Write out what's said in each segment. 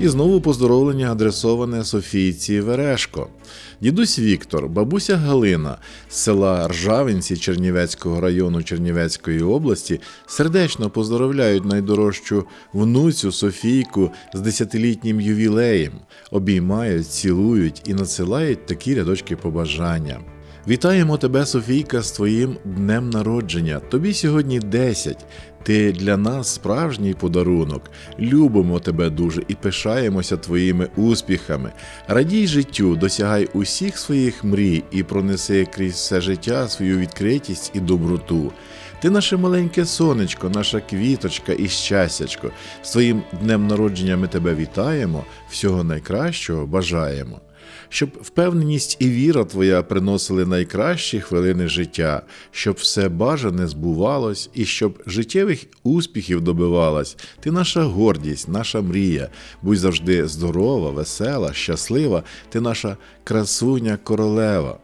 І знову поздоровлення адресоване Софійці Верешко. Дідусь Віктор, бабуся Галина з села Ржавинці Чернівецького району Чернівецької області сердечно поздоровляють найдорожчу внуцю Софійку з десятилітнім ювілеєм, обіймають, цілують і надсилають такі рядочки побажання. Вітаємо тебе, Софійка, з твоїм днем народження. Тобі сьогодні 10. Ти для нас справжній подарунок. Любимо тебе дуже і пишаємося твоїми успіхами. Радій життю, досягай усіх своїх мрій і пронеси крізь все життя свою відкритість і доброту. Ти наше маленьке сонечко, наша квіточка і щастячко. З твоїм днем народження ми тебе вітаємо, всього найкращого бажаємо щоб впевненість і віра твоя приносили найкращі хвилини життя, щоб все бажане збувалось, і щоб життєвих успіхів добивалась. Ти наша гордість, наша мрія. Будь завжди здорова, весела, щаслива, ти наша красуня королева.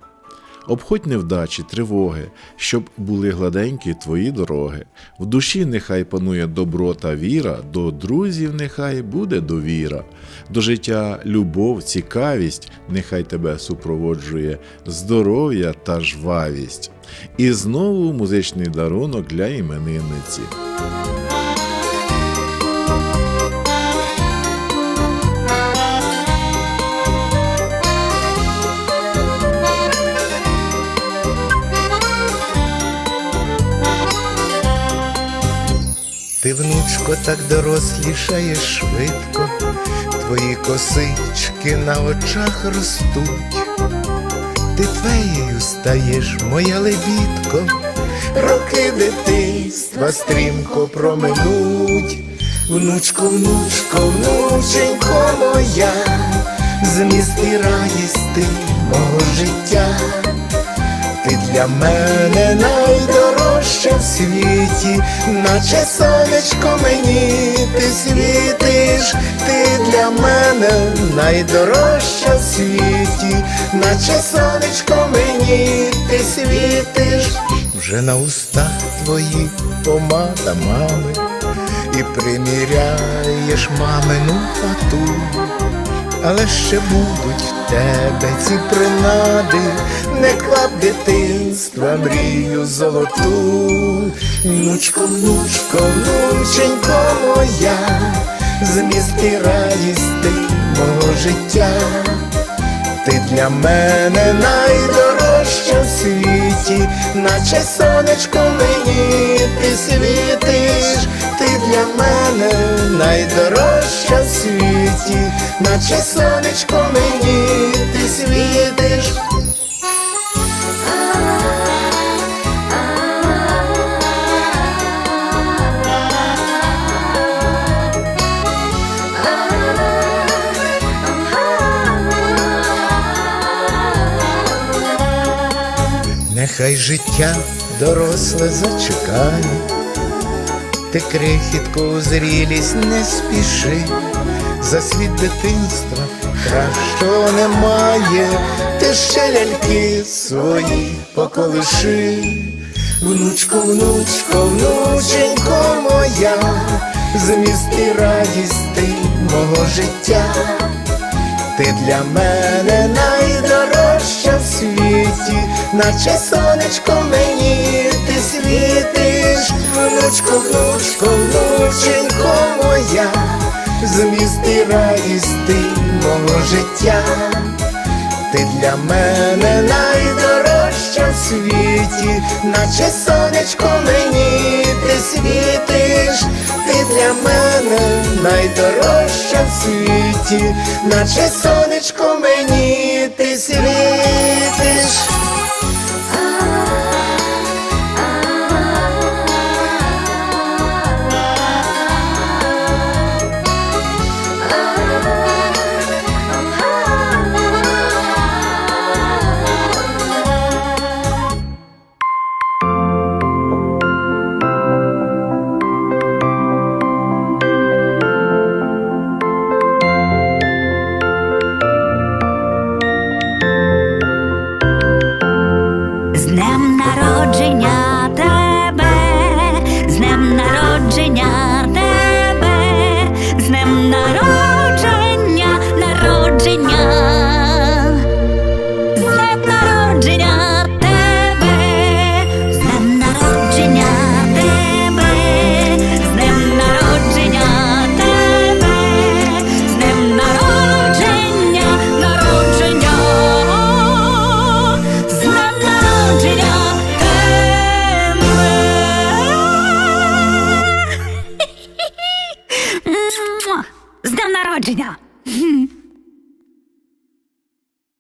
Обходь невдачі, тривоги, щоб були гладенькі твої дороги. В душі нехай панує добро та віра, до друзів нехай буде довіра, до життя любов, цікавість, нехай тебе супроводжує здоров'я та жвавість. І знову музичний дарунок для іменинниці. Внучко, так дорослішаєш швидко, твої косички на очах ростуть, ти феєю стаєш, моя лебідко, роки дитинства стрімко проминуть, внучко, внучко, внученько моя, зміст і радість ти мого життя. Ти для мене найдорожча в світі, наче сонечко мені. Ти світиш, ти для мене найдорожча в світі, наче сонечко мені. Ти світиш, вже на устах твоїх помада мами, і приміряєш мамину фату але ще будуть в тебе ці принади, не клап дитинства, мрію золоту. Внучко, внучко, внученько моя, зміст і радість ти мого життя. Ти для мене найдорожча в світі, наче сонечко мені ти світиш, ти для мене найдорожча в світі, наче сонечко мені ти світиш. Нехай життя доросле зачекає, ти крихітку зрілість не спіши, за світ дитинства кращого немає, ти ще ляльки свої поколиши, внучко, внучко, внученько моя, зміст і радість ти мого життя. Ти для мене найдорожча в світі, наче сонечко мені ти світиш, внучко, внучко, внученько моя, зміст і радість мого життя. Ти для мене найдорожча в світі, наче сонечко мені ти світиш, ти для мене найдорожча в світі, наче сонечко мені ти світиш. Virginia.